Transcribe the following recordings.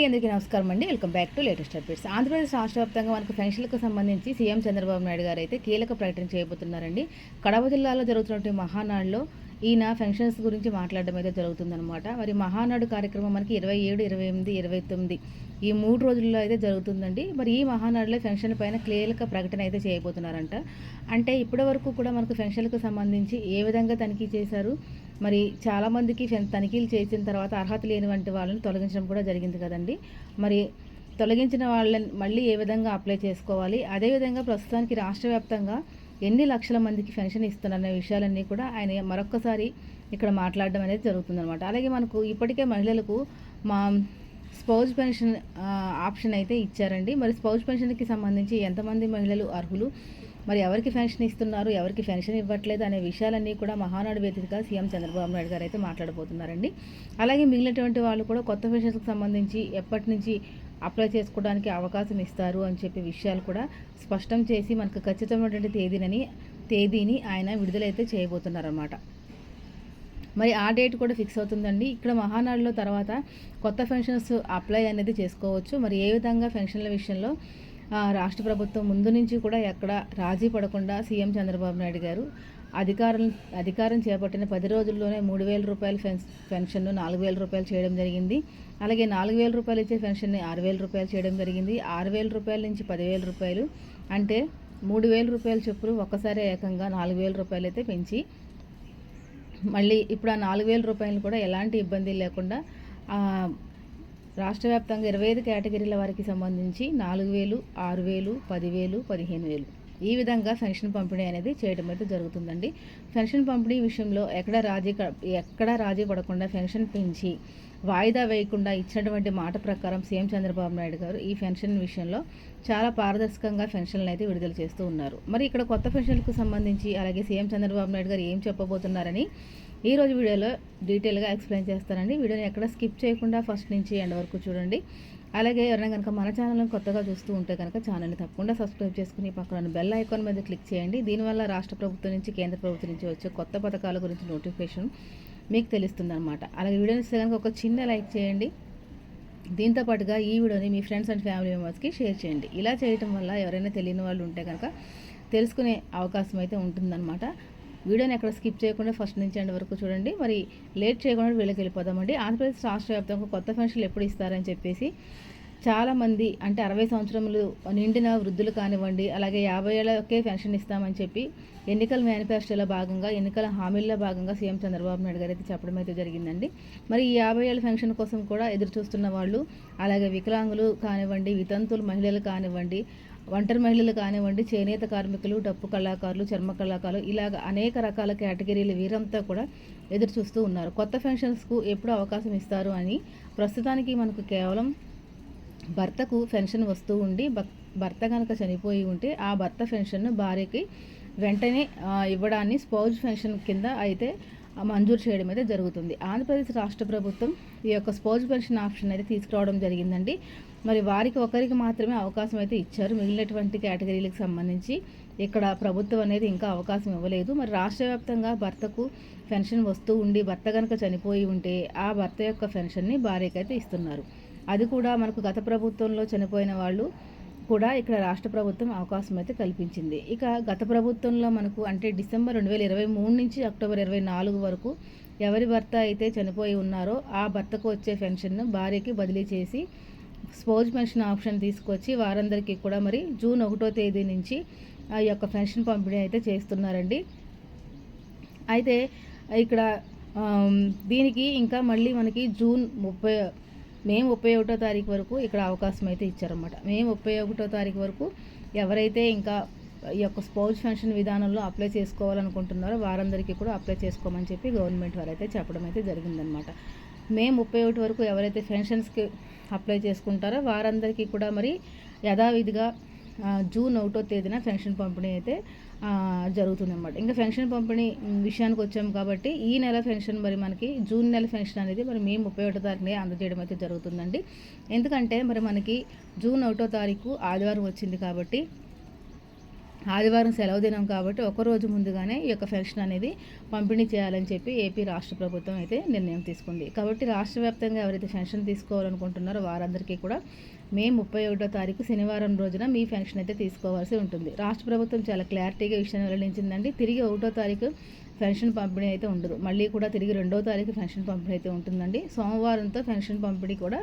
అండి అందరికీ నమస్కారం అండి. Welcome back to latest updates. Andhra Pradesh రాష్ట్ర వ్యాప్తంగా మనకు పెన్షన్లకు సంబంధించి సీఎం చంద్రబాబు నాయుడు గారు అయితే కీలక ప్రకటన చేయబోతున్నారండి. కడప జిల్లాలో జరుగుతున్నటువంటి మహానాడులో ఈయన ఫంక్షన్స్ గురించి మాట్లాడడం అయితే జరుగుతుందన్నమాట. మరి మహానాడు కార్యక్రమం మనకి ఇరవై ఏడు ఇరవై ఎనిమిది ఇరవై తొమ్మిది ఈ మూడు రోజుల్లో అయితే జరుగుతుందండి. మరి ఈ మహానాడులో ఫంక్షన్ పైన క్లియర్గా ప్రకటన అయితే చేయబోతున్నారంట. అంటే ఇప్పటి వరకు కూడా మనకు ఫంక్షన్లకు సంబంధించి ఏ విధంగా తనిఖీ చేశారు? మరి చాలామందికి తనిఖీలు చేసిన తర్వాత అర్హత లేని వంటి వాళ్ళని తొలగించడం కూడా జరిగింది కదండి. మరి తొలగించిన వాళ్ళని మళ్ళీ ఏ విధంగా అప్లై చేసుకోవాలి? అదేవిధంగా ప్రస్తుతానికి రాష్ట్ర వ్యాప్తంగా ఎన్ని లక్షల మందికి పెన్షన్ ఇస్తున్నారనే విషయాలన్నీ కూడా ఆయన మరొక్కసారి ఇక్కడ మాట్లాడడం అనేది జరుగుతుందన్నమాట. అలాగే మనకు ఇప్పటికే మహిళలకు మా స్పౌజ్ పెన్షన్ ఆప్షన్ అయితే ఇచ్చారండి. మరి స్పౌజ్ పెన్షన్కి సంబంధించి ఎంతమంది మహిళలు అర్హులు? మరి ఎవరికి పెన్షన్ ఇస్తున్నారు? ఎవరికి పెన్షన్ ఇవ్వట్లేదు? అనే విషయాలన్నీ కూడా మహానాడు వేదికగా సీఎం చంద్రబాబు నాయుడు గారు అయితే మాట్లాడబోతున్నారండి. అలాగే మిగిలినటువంటి వాళ్ళు కూడా కొత్త పెన్షన్కి సంబంధించి ఎప్పటి నుంచి అప్లై చేసుకోవడానికి అవకాశం ఇస్తారు అని చెప్పి విషయాలు కూడా స్పష్టం చేసి మనకు ఖచ్చితమైనటువంటి తేదీనని తేదీని ఆయన విడుదలైతే చేయబోతున్నారన్నమాట. మరి ఆ డేట్ కూడా ఫిక్స్ అవుతుందండి. ఇక్కడ మహానాడులో తర్వాత కొత్త పెన్షన్స్ అప్లై అనేది చేసుకోవచ్చు. మరి ఏ విధంగా పెన్షన్ల విషయంలో రాష్ట్ర ప్రభుత్వం ముందు నుంచి కూడా ఎక్కడ రాజీ పడకుండా సీఎం చంద్రబాబు నాయుడు గారు అధికారం అధికారం చేపట్టిన పది రోజుల్లోనే మూడు వేల రూపాయల పెన్షన్ పెన్షన్ను నాలుగు వేల రూపాయలు చేయడం జరిగింది. అలాగే నాలుగు వేల రూపాయలు ఇచ్చే పెన్షన్ని ఆరు వేల రూపాయలు చేయడం జరిగింది. ఆరు వేల రూపాయల నుంచి పదివేల రూపాయలు అంటే మూడు వేల రూపాయల చొప్పున ఒక్కసారి ఏకంగా నాలుగు వేల రూపాయలు అయితే పెంచి మళ్ళీ ఇప్పుడు ఆ నాలుగు వేల రూపాయలు కూడా ఎలాంటి ఇబ్బంది లేకుండా రాష్ట్ర వ్యాప్తంగా ఇరవై ఐదు కేటగిరీల వారికి సంబంధించి నాలుగు వేలు ఆరు వేలు పదివేలు పదిహేను వేలు. ఈ విధంగా పెన్షన్ పంపిణీ అనేది చేయడం అయితే జరుగుతుందండి. పెన్షన్ పంపిణీ విషయంలో ఎక్కడ రాజీ ఎక్కడ రాజీ పడకుండా పెన్షన్ పెంచి వాయిదా వేయకుండా ఇచ్చినటువంటి మాట ప్రకారం సీఎం చంద్రబాబు నాయుడు గారు ఈ పెన్షన్ విషయంలో చాలా పారదర్శకంగా పెన్షన్లు అయితే విడుదల చేస్తూ ఉన్నారు. మరి ఇక్కడ కొత్త పెన్షన్లకు సంబంధించి అలాగే సీఎం చంద్రబాబు నాయుడు గారు ఏం చెప్పబోతున్నారని ఈ రోజు వీడియోలో డీటెయిల్గా ఎక్స్ప్లెయిన్ చేస్తానండి. వీడియోని ఎక్కడ స్కిప్ చేయకుండా ఫస్ట్ నుంచి ఎండ్ వరకు చూడండి. అలాగే ఎవరైనా కనుక మన ఛానల్ని కొత్తగా చూస్తూ ఉంటే కనుక ఛానల్ని తప్పకుండా సబ్స్క్రైబ్ చేసుకుని పక్కన బెల్ ఐకాన్ మీద క్లిక్ చేయండి. దీనివల్ల రాష్ట్ర ప్రభుత్వం నుంచి కేంద్ర ప్రభుత్వం నుంచి వచ్చే కొత్త పథకాల గురించి నోటిఫికేషన్ మీకు తెలుస్తుంది అనమాట అలాగే వీడియోని ఇస్తే కనుక ఒక చిన్న లైక్ చేయండి. దీంతో పాటుగా ఈ వీడియోని మీ ఫ్రెండ్స్ అండ్ ఫ్యామిలీ మెంబర్స్కి షేర్ చేయండి. ఇలా చేయటం వల్ల ఎవరైనా తెలియని వాళ్ళు ఉంటే కనుక తెలుసుకునే అవకాశం అయితే ఉంటుందన్నమాట. వీడియోని ఎక్కడ స్కిప్ చేయకుండా ఫస్ట్ నుంచి ఎండ్ వరకు చూడండి. మరి లేట్ చేయకుండా వీళ్ళకి వెళ్ళిపోదామండి. ఆంధ్రప్రదేశ్ రాష్ట్ర వ్యాప్తంగా కొత్త పెన్షన్లు ఎప్పుడు ఇస్తారని చెప్పేసి చాలామంది అంటే అరవై సంవత్సరములు నిండిన వృద్ధులు కానివ్వండి అలాగే యాభై ఏళ్ళకే పెన్షన్ ఇస్తామని చెప్పి ఎన్నికల మేనిఫెస్టోలో భాగంగా ఎన్నికల హామీల్లో భాగంగా సీఎం చంద్రబాబు నాయుడు గారు అయితే చెప్పడం అయితే జరిగిందండి. మరి ఈ యాభై ఏళ్ళ పెన్షన్ కోసం కూడా ఎదురు చూస్తున్న వాళ్ళు అలాగే వికలాంగులు కానివ్వండి వితంతులు మహిళలు కానివ్వండి ఒంటరి మహిళలు కానివ్వండి చేనేత కార్మికులు డప్పు కళాకారులు చర్మ కళాకారులు ఇలాగ అనేక రకాల కేటగిరీలు వీరంతా కూడా ఎదురు చూస్తూ ఉన్నారు. కొత్త పెన్షన్స్కు ఎప్పుడు అవకాశం ఇస్తారు అని ప్రస్తుతానికి మనకు కేవలం భర్తకు పెన్షన్ వస్తూ ఉండి భర్త కనుక చనిపోయి ఉంటే ఆ భర్త పెన్షన్ను భార్యకి వెంటనే ఇవ్వడాన్ని స్పౌజ్ పెన్షన్ కింద అయితే మంజూరు చేయడం అయితే జరుగుతుంది. ఆంధ్రప్రదేశ్ రాష్ట్ర ప్రభుత్వం ఈ యొక్క స్పౌజ్ పెన్షన్ ఆప్షన్ అయితే తీసుకురావడం జరిగిందండి. మరి వారికి ఒకరికి మాత్రమే అవకాశం అయితే ఇచ్చారు. మిగిలినటువంటి కేటగిరీలకు సంబంధించి ఇక్కడ ప్రభుత్వం అనేది ఇంకా అవకాశం ఇవ్వలేదు. మరి రాష్ట్ర వ్యాప్తంగా భర్తకు పెన్షన్ వస్తూ ఉండి భర్త కనుక చనిపోయి ఉంటే ఆ భర్త యొక్క పెన్షన్ని భార్యకైతే ఇస్తున్నారు. అది కూడా మనకు గత ప్రభుత్వంలో చనిపోయిన వాళ్ళు కూడా ఇక్కడ రాష్ట్ర ప్రభుత్వం అవకాశం అయితే కల్పించింది. ఇక గత ప్రభుత్వంలో మనకు అంటే డిసెంబర్ రెండు వేల ఇరవై మూడు నుంచి అక్టోబర్ ఇరవై నాలుగు వరకు ఎవరి భర్త అయితే చనిపోయి ఉన్నారో ఆ భర్తకు వచ్చే పెన్షన్ను భార్యకి బదిలీ చేసి స్పోజ్ పెన్షన్ ఆప్షన్ తీసుకొచ్చి వారందరికీ కూడా మరి జూన్ ఒకటో తేదీ నుంచి ఆ యొక్క పెన్షన్ పంపిణీ అయితే చేస్తున్నారండి. అయితే ఇక్కడ దీనికి ఇంకా మళ్ళీ మనకి జూన్ ముప్పై మే ముప్పై ఒకటో తారీఖు వరకు ఇక్కడ అవకాశం అయితే ఇచ్చారన్నమాట. మే ముప్పై ఒకటో తారీఖు వరకు ఎవరైతే ఇంకా ఈ యొక్క స్పౌజ్ పెన్షన్ విధానంలో అప్లై చేసుకోవాలనుకుంటున్నారో వారందరికీ కూడా అప్లై చేసుకోమని చెప్పి గవర్నమెంట్ వారు అయితే చెప్పడం అయితే జరిగిందనమాట మే ముప్పై ఒకటి వరకు ఎవరైతే పెన్షన్స్కి అప్లై చేసుకుంటారో వారందరికీ కూడా మరి యథావిధిగా జూన్ ఒకటో తేదీన పెన్షన్ పంపిణీ అయితే జరుగుతుందన్నమాట. ఇంకా పెన్షన్ పంపిణీ విషయానికి వచ్చాం కాబట్టి ఈ నెల పెన్షన్ మరి మనకి జూన్ నెల పెన్షన్ అనేది మరి మే ముప్పై ఒకటో తారీఖునే అందజేయడం అయితే జరుగుతుందండి. ఎందుకంటే మరి మనకి జూన్ ఒకటో తారీఖు ఆదివారం వచ్చింది కాబట్టి ఆదివారం సెలవు దినం కాబట్టి ఒకరోజు ముందుగానే ఈ యొక్క పెన్షన్ అనేది పంపిణీ చేయాలని చెప్పి ఏపీ రాష్ట్ర ప్రభుత్వం అయితే నిర్ణయం తీసుకుంది. కాబట్టి రాష్ట్ర వ్యాప్తంగా ఎవరైతే పెన్షన్ తీసుకోవాలనుకుంటున్నారో వారందరికీ కూడా మే ముప్పై ఒకటో తారీఖు శనివారం రోజున మీ పెన్షన్ అయితే తీసుకోవాల్సి ఉంటుంది. రాష్ట్ర ప్రభుత్వం చాలా క్లారిటీగా విషయాన్ని వెల్లడించిందండి. తిరిగి ఒకటో తారీఖు పెన్షన్ పంపిణీ అయితే ఉండదు. మళ్ళీ కూడా తిరిగి రెండో తారీఖు పెన్షన్ పంపిణీ అయితే ఉంటుందండి. సోమవారంతో పెన్షన్ పంపిణీ కూడా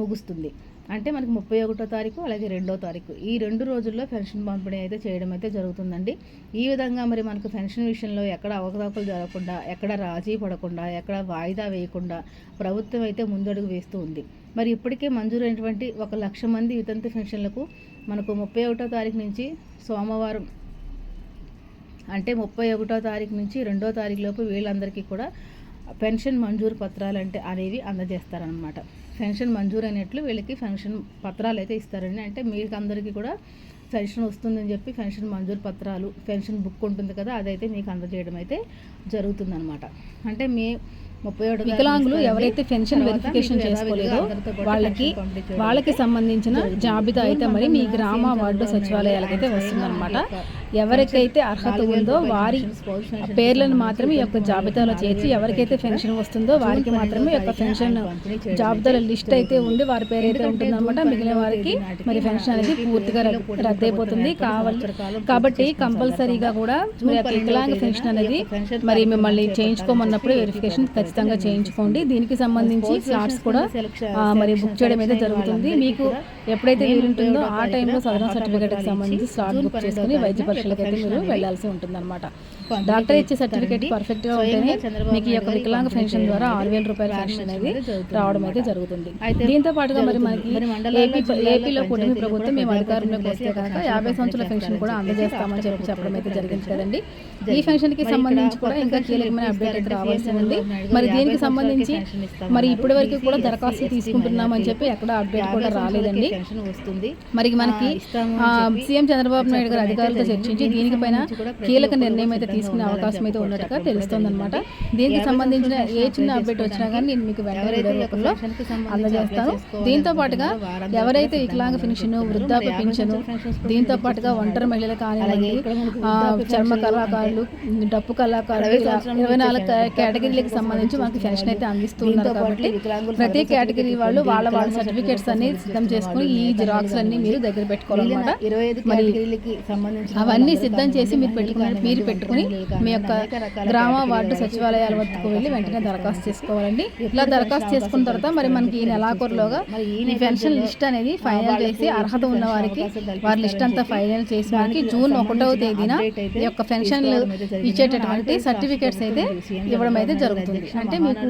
ముగుస్తుంది. అంటే మనకి ముప్పై ఒకటో తారీఖు అలాగే రెండో తారీఖు. ఈ రెండు రోజుల్లో పెన్షన్ పంపిణీ అయితే చేయడం అయితే జరుగుతుందండి. ఈ విధంగా మరి మనకు పెన్షన్ విషయంలో ఎక్కడ అవకతవకలు జరగకుండా ఎక్కడ రాజీ పడకుండా ఎక్కడ వాయిదా వేయకుండా ప్రభుత్వం అయితే ముందడుగు వేస్తూ ఉంది. మరి ఇప్పటికే మంజూరైనటువంటి ఒక లక్ష మంది వితంతు పెన్షన్లకు మనకు ముప్పై ఒకటో తారీఖు నుంచి సోమవారం అంటే ముప్పై ఒకటో తారీఖు నుంచి రెండో తారీఖు లోపు వీళ్ళందరికీ కూడా పెన్షన్ మంజూరు పత్రాలు అంటే అనేవి అందజేస్తారనమాట పెన్షన్ మంజూరు అయినట్లు వీళ్ళకి పెన్షన్ పత్రాలు అయితే ఇస్తారండి. అంటే మీకు అందరికీ కూడా పెన్షన్ వస్తుందని చెప్పి పెన్షన్ మంజూరు పత్రాలు పెన్షన్ బుక్ ఉంటుంది కదా అదైతే మీకు అందజేయడం అయితే జరుగుతుందన్నమాట. అంటే మీ ముప్పై ఒకటి వికలాంగులు ఎవరైతే పెన్షన్ వెరిఫికేషన్ చేసుకోలేదో వాళ్ళకి వాళ్ళకి సంబంధించిన జాబితా అయితే మరి మీ గ్రామ వార్డు సచివాలయాలకు అయితే వస్తుందన్నమాట. ఎవరికైతే అర్హత ఉందో వారి పేర్లను మాత్రమే ఈ యొక్క జాబితాలో చేర్చి ఎవరికైతే పెన్షన్ వస్తుందో వారికి మాత్రమే యొక్క పెన్షన్ జాబితాలో లిస్ట్ అయితే ఉండి వారి పేరు అయితే ఉంటుందన్నమాట. మిగిలిన వారికి మరి పెన్షన్ అనేది పూర్తిగా రద్దు- రద్దయిపోతుంది. కావాలి కాబట్టి కంపల్సరీగా కూడా మీ యొక్క వికలాంగ పెన్షన్ అనేది మరి మిమ్మల్ని చేయించుకోమన్నప్పుడు వెరిఫికేషన్ ఖచ్చితంగా చేయించుకోండి. దీనికి సంబంధించి స్లాట్స్ కూడా మరి బుక్ చేయడం అయితే జరుగుతుంది మీకు ఎప్పుడైతే వీలుంటుందో ఆ టైంలో సదరన్ సర్టిఫికేట్కి సంబంధించి స్లాట్ బుక్ చేసుకుని వైద్య అయితే మీరు వెళ్ళాల్సి ఉంటుందన్నమాట. డాక్టర్ ఇచ్చే సర్టిఫికేట్ పర్ఫెక్ట్గా ఉంటేనే మీకు ఈ యొక్క వికలాంగ పెన్షన్ ద్వారా ఆరు వేల రూపాయల పెన్షన్ అనేది రావడం అయితే జరుగుతుంది. దీంతో పాటుగా మరి మనకి ఏపీ ఏపీలో కూటమి ప్రభుత్వం మేము అధికారంలోకి వస్తే కనుక యాభై సంవత్సరాల పెన్షన్ కూడా అందజేస్తామని చెప్పి చెప్పడం అయితే జరిగింది కదండి ఈ పెన్షన్కి సంబంధించి కూడా ఇంకా కీలకమైన అప్డేట్ అయితే రావాల్సి ఉంది మరి దీనికి సంబంధించి మరి ఇప్పటి వరకు కూడా దరఖాస్తు తీసుకుంటున్నామని చెప్పి ఎక్కడ అప్డేట్ కూడా రాలేదండి. మరి మనకి సీఎం చంద్రబాబు నాయుడు గారు అధికారులతో చర్చించి దీనిపైన కీలక నిర్ణయం అయితే తీసుకునే అవకాశం అయితే ఉన్నట్టుగా తెలుస్తోందన్నమాట. దీనికి సంబంధించిన ఏ చిన్న అప్డేట్ వచ్చినా కానీ నేను మీకు వెంటనే రూపంలో అందజేస్తాను. దీంతో పాటుగా ఎవరైతే వికలాంగ పెన్షన్ వృద్ధాప్య పెన్షన్ దీంతో పాటుగా ఒంటరి మహిళలు కానివ్వండి చర్మ కళాకారులు డప్పు కళాకారులు ఇరవై నాలుగు కేటగిరీలకు సంబంధించి మనకి పెన్షన్ అయితే అందిస్తూ ఉన్నారు కాబట్టి ప్రతి కేటగిరీ వాళ్ళు వాళ్ళ వాళ్ళ సర్టిఫికేట్స్ అన్ని సిద్ధం చేసుకుని ఈ జిరాక్స్ అన్ని మీరు దగ్గర పెట్టుకోవాలన్నమాట. ఐదు అవన్నీ సిద్ధం చేసి మీరు పెట్టుకుని మీరు పెట్టుకుని మీ యొక్క గ్రామ వార్డు సచివాలయాల వద్దకు వెళ్ళి వెంటనే దరఖాస్తు చేసుకోవాలండి. ఇట్లా దరఖాస్తు చేసుకున్న తర్వాత మరి మనకి ఈ నెలాఖరులోగా ఈ పెన్షన్ లిస్ట్ అనేది ఫైనల్ చేసి అర్హత ఉన్న వారికి వారి లిస్ట్ అంతా ఫైనల్ చేసి మనకి జూన్ ఒకటవ తేదీన ఈ యొక్క పెన్షన్ ఇచ్చేటటువంటి సర్టిఫికేట్స్ అయితే ఇవ్వడం అయితే జరుగుతుంది. అంటే మీకు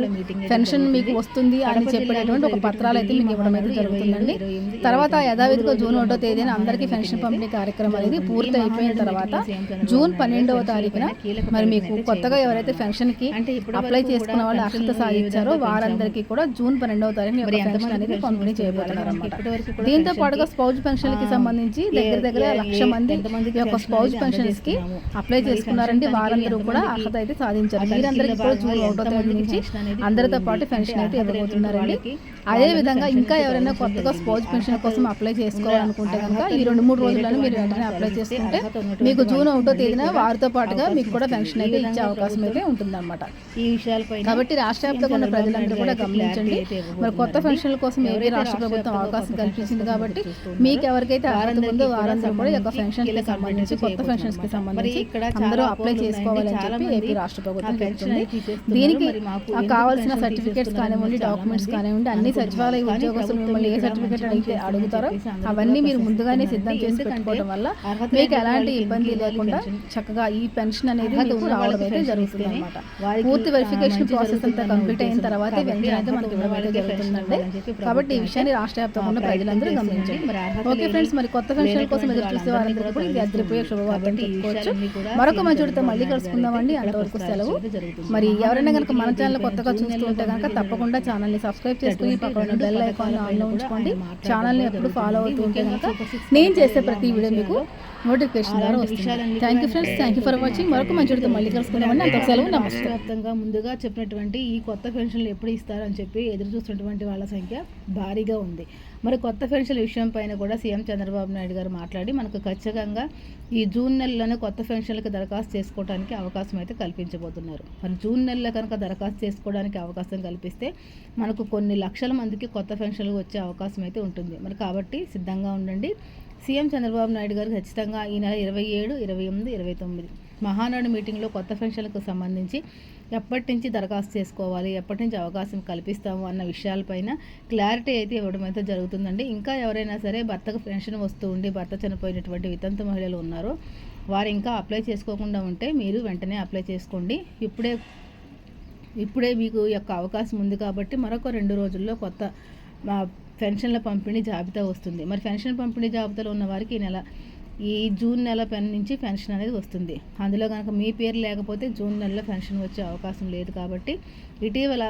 పెన్షన్ మీకు వస్తుంది అని చెప్పేటటువంటి ఒక పత్రాలు అయితే మీకు ఇవ్వడం అయితే జరుగుతుందండి. తర్వాత యథావిధిగా జూన్ ఒకటో తేదీన అందరికీ పెన్షన్ పంపిణీ కార్యక్రమం అనేది పూర్తి అయిపోయిన తర్వాత జూన్ పన్నెండవ తారీఖున మరి మీకు కొత్తగా ఎవరైతే పెన్షన్కి అప్లై చేసుకున్న వాళ్ళు అర్హత సాధించారో వారందరికీ కూడా జూన్ పన్నెండవ తారీఖున పెన్షన్ అనేది పంపిణీ చేయబోతున్నారు దీంతో పాటుగా స్పౌజ్ పెన్షన్కి సంబంధించి దగ్గర దగ్గర లక్ష మంది యొక్క స్పౌజ్కి అప్లై చేసుకున్నారండి వారందరూ కూడా అర్హత అయితే సాధించారు. వీరందరికీ కూడా జూన్ ఒకటో తేదీ నుంచి అందరితో పాటు పెన్షన్ అయితే ఇవ్వబోతున్నారండి. అదే విధంగా ఇంకా ఎవరైనా కొత్తగా స్పౌజ్ పెన్షన్ కోసం అప్లై చేసుకోవాలనుకుంటే కనుక ఈ రెండు మూడు రోజుల్లోనే మీరు వెంటనే అప్లై చేసుకుంటే మీకు జూన్ ఒకటో తేదీన వారితో పాటుగా మీకు కూడా పెన్షన్ అయితే ఇచ్చే అవకాశం అయితే ఉంటుందన్నమాట. ఈ విషయాలపై కాబట్టి రాష్ట్ర వ్యాప్తంగా ఉన్న ప్రజలందరూ కూడా గమనించండి. మరి కొత్త పెన్షన్ల కోసం ఏపీ రాష్ట్ర ప్రభుత్వం అవకాశం కల్పించింది కాబట్టి మీకు ఎవరికైతే అర్హత ఉందో వారందరూ కూడా ఈ యొక్క పెన్షన్కి సంబంధించి కొత్త పెన్షన్స్కి సంబంధించి అందరూ అప్లై చేసుకోవాలని చెప్పి ఏపీ రాష్ట్ర ప్రభుత్వం చెప్తుంది. దీనికి కావాల్సిన సర్టిఫికేట్స్ కానివ్వండి డాక్యుమెంట్స్ కానివ్వండి అన్ని సచివాలయ ఉద్యోగస్తులు మిమ్మల్ని ఏ సర్టిఫికేట్ అయితే అడుగుతారో అవన్నీ మీరు ముందుగానే సిద్ధం చేసి పెట్టుకోవడం వల్ల మీకు ఎలాంటి ఇబ్బంది లేకుండా చక్కగా ఈ పెన్షన్ అనేది రావడం అయితే జరుగుతుంది అనమాట పూర్తి వెరిఫికేషన్ ప్రాసెస్ అంతా కంప్లీట్ అయిన తర్వాత వెంటనే అయితే మనకి ఇవ్వడం అయితే జరుగుతుందండి. కాబట్టి ఈ విషయాన్ని రాష్ట్ర వ్యాప్తంగా ఉన్న ప్రజలందరూ గమనించండి. ఓకే ఫ్రెండ్స్ మరి కొత్త పెన్షన్ కోసం ఎదురు చూసే వారందరూ కూడా ఇది అద్దరిపోయే శుభవార్తను చెప్పుకోవచ్చు. మరొక మంచుడితో మళ్ళీ కలుసుకుందామండి. అంతవరకు సెలవు. మరి ఎవరైనా కనుక మన ఛానల్ కొత్తగా చూస్తూ ఉంటే కనుక తప్పకుండా ఛానల్ని సబ్స్క్రైబ్ చేసుకుని పక్కన బెల్ ఐకాన్ ఆన్లో ఉంచుకోండి. ఛానల్ని ఎప్పుడు ఫాలో అవుతూ ఉంటే కనుక నేను చేసే ప్రతి వీడియో మీకు నోటిఫికేషన్ ద్వారా వస్తుంది. Thank you friends thank you for watching మరొక మంచుడితో మళ్ళీ సెలవు. ముందుగా చెప్పినటువంటి ఈ కొత్త పెన్షన్లు ఎప్పుడు ఇస్తారని చెప్పి ఎదురు చూస్తున్నటువంటి వాళ్ళ సంఖ్య భారీగా ఉంది. మరి కొత్త పెన్షన్ విషయం పైన కూడా సీఎం చంద్రబాబు నాయుడు గారు మాట్లాడి మనకు ఖచ్చితంగా ఈ జూన్ నెలలోనే కొత్త పెన్షన్లకు దరఖాస్తు చేసుకోవడానికి అవకాశం అయితే కల్పించబోతున్నారు. మరి జూన్ నెలలో కనుక దరఖాస్తు చేసుకోవడానికి అవకాశం కల్పిస్తే మనకు కొన్ని లక్షల మందికి కొత్త పెన్షన్లు వచ్చే అవకాశం అయితే ఉంటుంది. మరి కాబట్టి సిద్ధంగా ఉండండి. సీఎం చంద్రబాబు నాయుడు గారు ఖచ్చితంగా ఈ నెల ఇరవై ఏడు ఇరవై ఎనిమిది ఇరవై తొమ్మిది మహానాడు మీటింగ్లో కొత్త పెన్షన్లకు సంబంధించి ఎప్పటి నుంచి దరఖాస్తు చేసుకోవాలి ఎప్పటి నుంచి అవకాశం కల్పిస్తాము అన్న విషయాలపైన క్లారిటీ అయితే ఇవ్వడం అయితే జరుగుతుందండి. ఇంకా ఎవరైనా సరే భర్తకు పెన్షన్ వస్తూ ఉండి భర్త చనిపోయినటువంటి వితంత మహిళలు ఉన్నారో వారు ఇంకా అప్లై చేసుకోకుండా ఉంటే మీరు వెంటనే అప్లై చేసుకోండి. ఇప్పుడే ఇప్పుడే మీకు యొక్క అవకాశం ఉంది కాబట్టి మరొక రెండు రోజుల్లో కొత్త మా పెన్షన్ల పంపిణీ జాబితా వస్తుంది. మరి పెన్షన్ పంపిణీ జాబితాలో ఉన్న వారికి ఈ నెల ఈ జూన్ నెల పెన్ నుంచి పెన్షన్ అనేది వస్తుంది. అందులో కనుక మీ పేరు లేకపోతే జూన్ నెలలో పెన్షన్ వచ్చే అవకాశం లేదు కాబట్టి ఇటీవల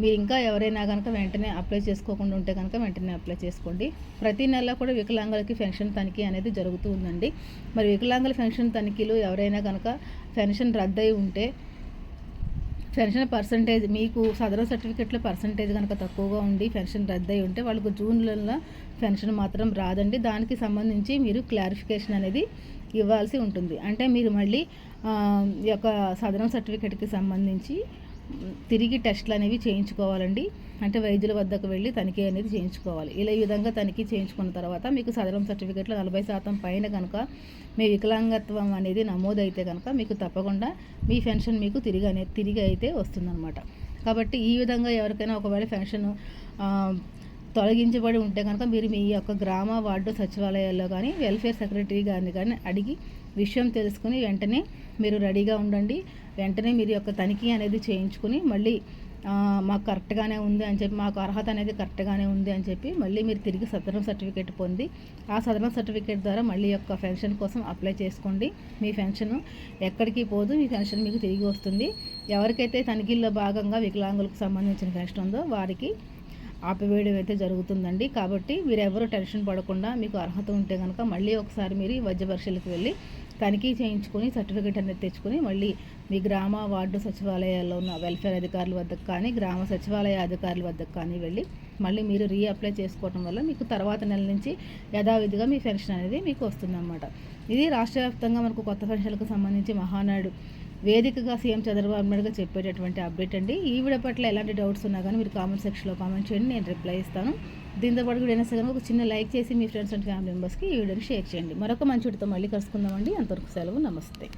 మీరు ఇంకా ఎవరైనా కనుక వెంటనే అప్లై చేసుకోకుండా ఉంటే కనుక వెంటనే అప్లై చేసుకోండి. ప్రతి నెల కూడా వికలాంగులకి పెన్షన్ తనిఖీ అనేది జరుగుతూ ఉందండి. మరి వికలాంగుల పెన్షన్ తనిఖీలు ఎవరైనా కనుక పెన్షన్ రద్దయి ఉంటే పెన్షన్ పర్సంటేజ్ మీకు సదరం సర్టిఫికెట్లో పర్సంటేజ్ కనుక తక్కువగా ఉండి పెన్షన్ రద్దయి ఉంటే వాళ్ళకు జూన్లలో పెన్షన్ మాత్రం రాదండి. దానికి సంబంధించి మీరు క్లారిఫికేషన్ అనేది ఇవ్వాల్సి ఉంటుంది. అంటే మీరు మళ్ళీ ఈ యొక్క సదరం సర్టిఫికెట్కి సంబంధించి తిరిగి టెస్ట్లు అనేవి చేయించుకోవాలండి. అంటే వైద్యుల వద్దకు వెళ్ళి తనిఖీ అనేది చేయించుకోవాలి. ఇలా ఈ విధంగా తనిఖీ చేయించుకున్న తర్వాత మీకు సదరం సర్టిఫికేట్లో నలభై శాతం పైన కనుక మీ వికలాంగత్వం అనేది నమోదైతే కనుక మీకు తప్పకుండా మీ పెన్షన్ మీకు తిరిగి అనేది తిరిగి అయితే వస్తుందన్నమాట. కాబట్టి ఈ విధంగా ఎవరికైనా ఒకవేళ పెన్షన్ తొలగించబడి ఉంటే కనుక మీరు మీ యొక్క గ్రామ వార్డు సచివాలయాల్లో కానీ వెల్ఫేర్ సెక్రటరీ గారిని కానీ అడిగి విషయం తెలుసుకుని వెంటనే మీరు రెడీగా ఉండండి. వెంటనే మీరు యొక్క తనిఖీ అనేది చేయించుకుని మళ్ళీ మాకు కరెక్ట్గానే ఉంది అని చెప్పి మాకు అర్హత అనేది కరెక్ట్గానే ఉంది అని చెప్పి మళ్ళీ మీరు తిరిగి సదరం సర్టిఫికేట్ పొంది ఆ సదరం సర్టిఫికేట్ ద్వారా మళ్ళీ యొక్క పెన్షన్ కోసం అప్లై చేసుకోండి. మీ పెన్షన్ ఎక్కడికి పోదు మీ పెన్షన్ మీకు తిరిగి వస్తుంది. ఎవరికైతే తనిఖీల్లో భాగంగా వికలాంగులకు సంబంధించిన పెన్షన్ ఉందో వారికి ఆపివేయడం అయితే జరుగుతుందండి. కాబట్టి మీరు ఎవరు టెన్షన్ పడకుండా మీకు అర్హత ఉంటే కనుక మళ్ళీ ఒకసారి మీరు వైద్య పరీక్షలకు వెళ్ళి తనిఖీ చేయించుకొని సర్టిఫికేట్ అనేది తెచ్చుకొని మళ్ళీ మీ గ్రామ వార్డు సచివాలయాల్లో ఉన్న వెల్ఫేర్ అధికారుల వద్దకు కానీ గ్రామ సచివాలయ అధికారుల వద్దకు కానీ వెళ్ళి మళ్ళీ మీరు రీఅప్లై చేసుకోవడం వల్ల మీకు తర్వాత నెల నుంచి యథావిధిగా మీ పెన్షన్ అనేది మీకు వస్తుందన్నమాట. ఇది రాష్ట్ర వ్యాప్తంగా మనకు కొత్త పెన్షన్లకు సంబంధించి మహానాడు వేదికగా సీఎం చంద్రబాబు నాయుడు చెప్పేటటువంటి అప్డేట్ అండి. ఈ వీడియో పట్ల ఎలాంటి డౌట్స్ ఉన్నా కానీ మీరు కామెంట్ సెక్షన్లో కామెంట్ చేయండి నేను రిప్లై ఇస్తాను. దీంతో పాటు కూడా అయినా సరే ఒక చిన్న లైక్ చేసి మీ ఫ్రెండ్స్ అండ్ ఫ్యామిలీ మెంబర్స్కి ఈ వీడియోని షేర్ చేయండి. మరొక మంచి వీడియోతో మళ్ళీ కలుసుకుందామండి. అంతవరకు సెలవు నమస్తే.